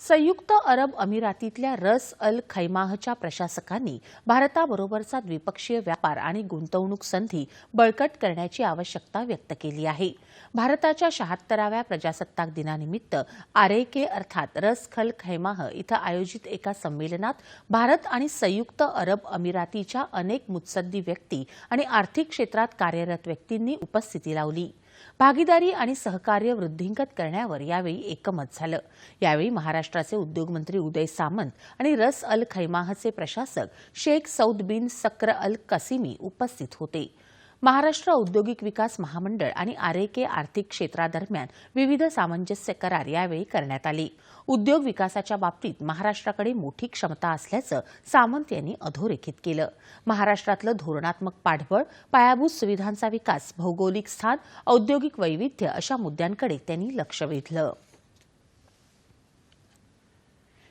संयुक्त अरब अमिरातीतल्या रस अल खैमाहच्या प्रशासकांनी भारताबरोबरचा द्विपक्षीय व्यापार आणि गुंतवणूक संधी बळकट करण्याची आवश्यकता व्यक्त केली आहे. भारताच्या शहात्तराव्या प्रजासत्ताक दिनानिमित्त आरेके अर्थात रस खल खैमाह इथं आयोजित एका संमेलनात भारत आणि संयुक्त अरब अमिरातीच्या अनेक मुत्सद्दी व्यक्ती आणि आर्थिक क्षेत्रात कार्यरत व्यक्तींनी उपस्थिती लावली. भागीदारी आणि सहकार्य वृद्धिंगत करण्यावर यावेळी एकमत झालं. यावेळी महाराष्ट्राचे उद्योगमंत्री उदय सामंत आणि रस अल खैमाहचे प्रशासक शेख सौद बिन सक्र अल कसिमी उपस्थित होते. महाराष्ट्र औद्योगिक विकास महामंडळ आणि आरेके आर्थिक क्षेत्रादरम्यान विविध सामंजस्य करार यावेळी करण्यात आले. उद्योग विकासाच्या बाबतीत महाराष्ट्राकडे मोठी क्षमता असल्याचं सामंत यांनी अधोरेखित केलं. महाराष्ट्रातलं धोरणात्मक पाठबळ पायाभूत सुविधांचा विकास भौगोलिक स्थान औद्योगिक वैविध्य अशा मुद्द्यांकडे त्यांनी लक्ष वेधलं.